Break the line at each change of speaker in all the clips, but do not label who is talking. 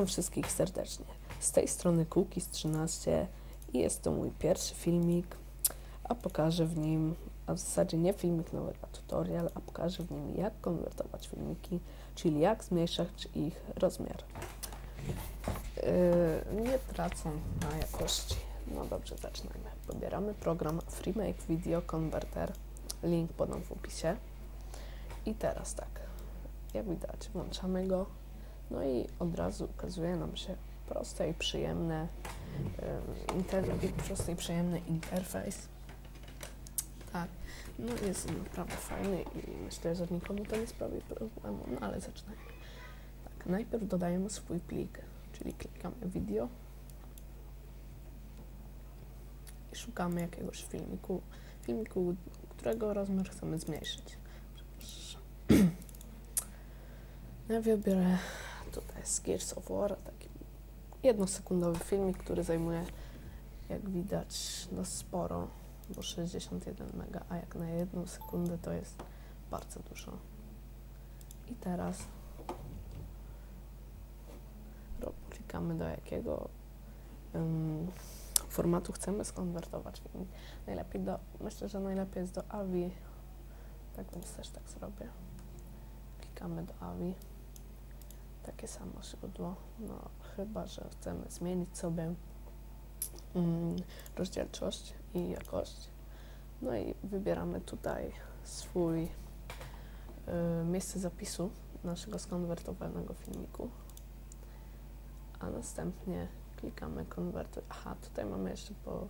Witam wszystkich serdecznie. Z tej strony Cookies13 i jest to mój pierwszy filmik, a pokażę w nim, a w zasadzie nie filmik nowy, a tutorial, a pokażę w nim jak konwertować filmiki, czyli jak zmniejszać ich rozmiar. Yy, nie tracą na jakości. No dobrze, zaczynajmy. Pobieramy program FreeMake Video Converter, link podam w opisie. I teraz tak, jak widać, włączamy go, no i od razu ukazuje nam się proste i przyjemne, inter- prosty i przyjemny interfejs. Tak, no jest naprawdę fajny i myślę, że nikomu to nie sprawi problemu, no ale zaczynajmy. Tak, najpierw dodajemy swój plik, czyli klikamy video i szukamy jakiegoś filmiku, filmiku, którego rozmiar chcemy zmniejszyć. Ja wybiorę tutaj z Gears of War, taki jednosekundowy filmik, który zajmuje, jak widać, no sporo, bo 61 mega, a jak na jedną sekundę to jest bardzo dużo. I teraz klikamy do jakiego um, formatu chcemy skonwertować filmik. Najlepiej do, myślę, że najlepiej jest do AVI, tak więc też tak zrobię. Klikamy do AVI takie samo źródło, no chyba, że chcemy zmienić sobie mm, rozdzielczość i jakość. No i wybieramy tutaj swój y, miejsce zapisu naszego skonwertowanego filmiku, a następnie klikamy konwertuj. Aha, tutaj mamy jeszcze po,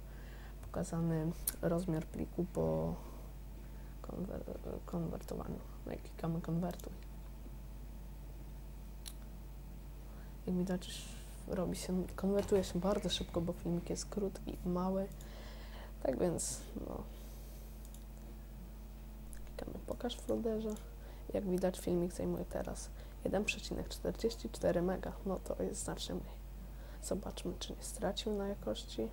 pokazany rozmiar pliku po konwer konwertowaniu. No i klikamy konwertuj. Jak widać robi się, konwertuje się bardzo szybko, bo filmik jest krótki mały. Tak więc, no, klikamy pokaż w folderze. Jak widać filmik zajmuje teraz 1,44 mega, no to jest znacznie mniej. Zobaczmy, czy nie stracił na jakości.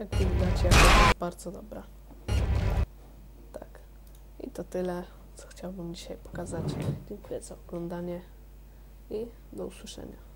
Jak widać, jakość bardzo dobra. Tak. I to tyle, co chciałbym dzisiaj pokazać. Dziękuję za oglądanie i do usłyszenia.